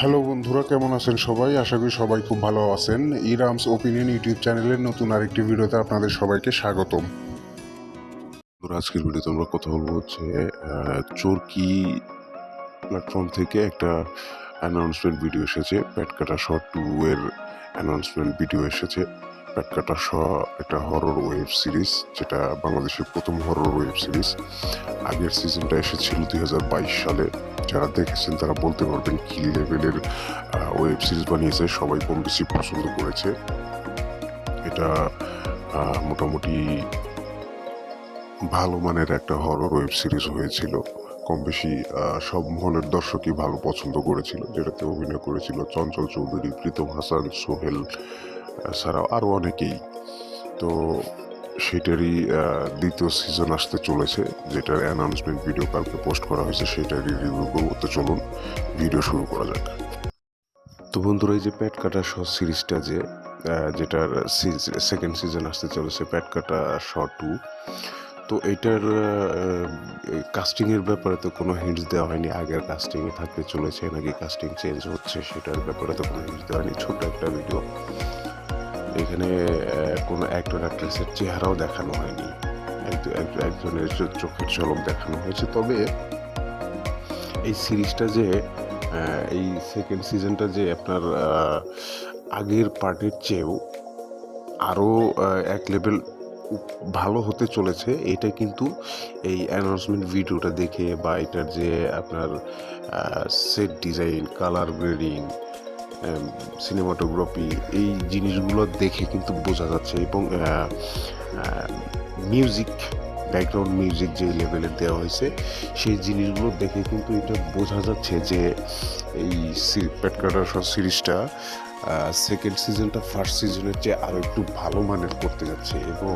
Hello বন্ধুরা, কেমন আছেন সবাই? আশা করি সবাই খুব ভালো আছেন। ইরামস ওপিনিয়ন ইউটিউব চ্যানেলের নতুন আরেকটি ভিডিওতে আপনাদের সবাইকে স্বাগতম। আজকের ভিডিওতে আমরা কথা বলব হচ্ছে চোরকি প্ল্যাটফর্ম থেকে একটা অ্যানাউন্সমেন্ট ভিডিও এসেছে। প্যাটকাটা শর্ট টু এর অ্যানাউন্সমেন্ট ভিডিও এসেছে। প্যাটকাটা শ একটা হরর ওয়েব সিরিজ যেটা বাংলাদেশের প্রথম হরর ওয়েব সিরিজ আগের সিজনটা এসেছিল দুই হাজার বাইশ সালে। যারা দেখেছেন তারা বলতে পারবেন কি লেভেলের ওয়েব সিরিজ বানিয়েছে, সবাই কম বেশি পছন্দ করেছে। এটা মোটামুটি ভালো মানের একটা হরর ওয়েব সিরিজ হয়েছিল। কম বেশি সব মহলের দর্শকই ভালো পছন্দ করেছিল। যেটাতে অভিনয় করেছিল চঞ্চল চৌধুরী, প্রীতম হাসান, সোহেল ছাড়াও আরও অনেকেই। তো সেটারই দ্বিতীয় সিজন আসতে চলেছে, যেটার অ্যানাউন্সমেন্ট ভিডিও কালকে পোস্ট করা হয়েছে, সেটারই রিভিউ করব। তো চলুন ভিডিও শুরু করা যাক। তো বন্ধুরা, এই যে প্যাট কাটা শ সিরিজটা যে যেটার সেকেন্ড সিজন আসতে চলেছে, প্যাট কাটা শ টু তো এটার কাস্টিংয়ের ব্যাপারে তো কোনো হিন্টস দেওয়া হয়নি। আগের কাস্টিংয়ে থাকতে চলেছে নাকি কাস্টিং চেঞ্জ হচ্ছে সেটার ব্যাপারে তো কোনো হিন্টস দেওয়া হয়নি। ছোট্ট একটা ভিডিও এখানে কোনো অ্যাক্টর অ্যাক্ট্রেসের চেহারাও দেখানো হয়নি। এক- এক- একজনের চোখের ঝলক দেখানো হয়েছে। তবে এই সিরিজটা যে এই সেকেন্ড সিজনটা যে আপনার আগের পার্টের চেয়েও আরও এক লেভেল ভালো হতে চলেছে। এটা কিন্তু এই অ্যানাউন্সমেন্ট ভিডিওটা দেখে বা এটার যে আপনার set design colour grading cinematography এই জিনিসগুলো দেখে কিন্তু বোঝা যাচ্ছে এবং মিউজিক ব্যাকগ্রাউন্ড মিউজিক যে লেভেলের দেওয়া হয়েছে, সেই জিনিসগুলো দেখে কিন্তু এটা বোঝা যাচ্ছে যে এই প্যাটকাটার সিরিজটা সেকেন্ড সিজনটা ফার্স্ট সিজনের চেয়ে আরও একটু ভালো মানের করতে যাচ্ছে এবং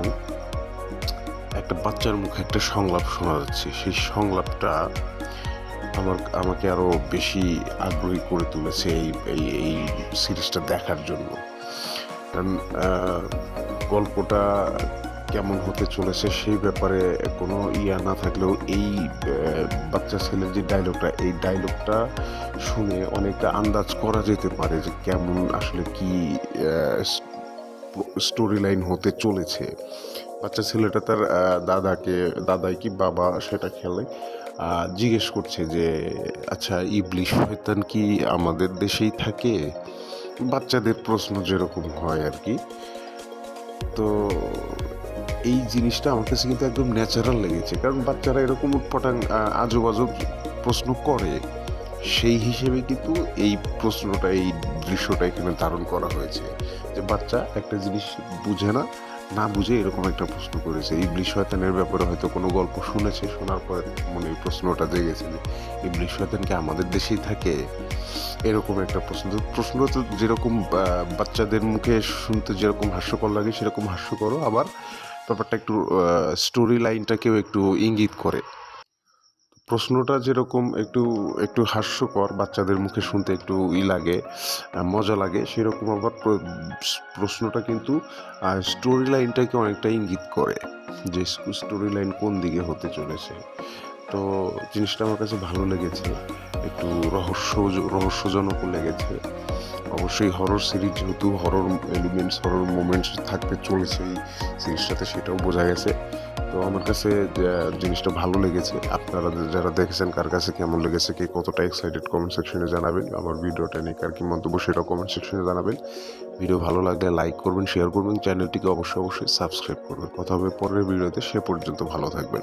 একটা বাচ্চার মুখে একটা সংলাপ শোনা যাচ্ছে। সেই সংলাপটা আমার, আমাকে আরও বেশি আগ্রহী করে তুলেছে এই এই এই সিরিজটা দেখার জন্য। কারণ গল্পটা কেমন হতে চলেছে সেই ব্যাপারে কোনো ইয়া না থাকলেও এই বাচ্চা ছেলের যে ডায়লগটা এই ডায়লগটা শুনে অনেকটা আন্দাজ করা যেতে পারে যে কেমন আসলে কি স্টোরি লাইন হতে চলেছে। বাচ্চা ছেলেটা তার দাদাকে, দাদাই কি বাবা সেটা খেলে জিজ্ঞেস করছে যে আচ্ছা ইবলিশ শয়তান কি আমাদের দেশেই থাকে? বাচ্চাদের প্রশ্ন যেরকম হয় আর কি। তো এই জিনিসটা আমার কাছে কিন্তু একদম ন্যাচারাল লেগেছে। কারণ বাচ্চারা এরকম উৎপটাং আজব আজব প্রশ্ন করে, সেই হিসেবে কিন্তু এই প্রশ্নটা, এই দৃশ্যটা এখানে ধারণ করা হয়েছে। যে বাচ্চা একটা জিনিস বুঝে না না বুঝে এরকম একটা প্রশ্ন করেছে। ইবলিশ শয়তানের ব্যাপারে হয়তো কোনো গল্প শুনেছে, শোনার পরে মনে এই প্রশ্নটা জেগেছে যে ইবলিশ কি আমাদের দেশেই থাকে? এরকম একটা প্রশ্ন। তো প্রশ্নটা তো যেরকম বাচ্চাদের মুখে শুনতে যেরকম হাস্যকর লাগে, সেরকম হাস্যকরও আবার ব্যাপারটা একটু স্টোরি লাইনটাকেও একটু ইঙ্গিত করে। প্রশ্নটা যেরকম একটু একটু হাস্যকর, বাচ্চাদের মুখে শুনতে একটু ই লাগে মজা লাগে, সেরকম আবার প্রশ্নটা কিন্তু স্টোরি লাইনটাকে অনেকটা ইঙ্গিত করে যে স্টোরি লাইন কোন দিকে হতে চলেছে। তো জিনিসটা আমার কাছে ভালো লেগেছে, একটু রহস্য, রহস্যজনকও লেগেছে। অবশ্যই হরর সিরিজ যেহেতু হরর এলিমেন্টস হরর মোমেন্টস থাকতে চলেছে এই সিরিজটাতে সেটাও বোঝা গেছে। তো আমার কাছে জিনিসটা ভালো লেগেছে। আপনারা যারা দেখেছেন, কার কাছে কেমন লেগেছে, কে কতটা এক্সাইটেড কমেন্ট সেকশনে জানাবেন। আমার ভিডিওটা নিয়ে কার কি মন্তব্য সেটা কমেন্ট সেকশনে জানাবেন। ভিডিও ভালো লাগলে লাইক করবেন শেয়ার করবেন। চ্যানেলটিকে অবশ্যই অবশ্যই সাবস্ক্রাইব করবেন। কথা হবে পরের ভিডিওতে সে পর্যন্ত ভালো থাকবেন।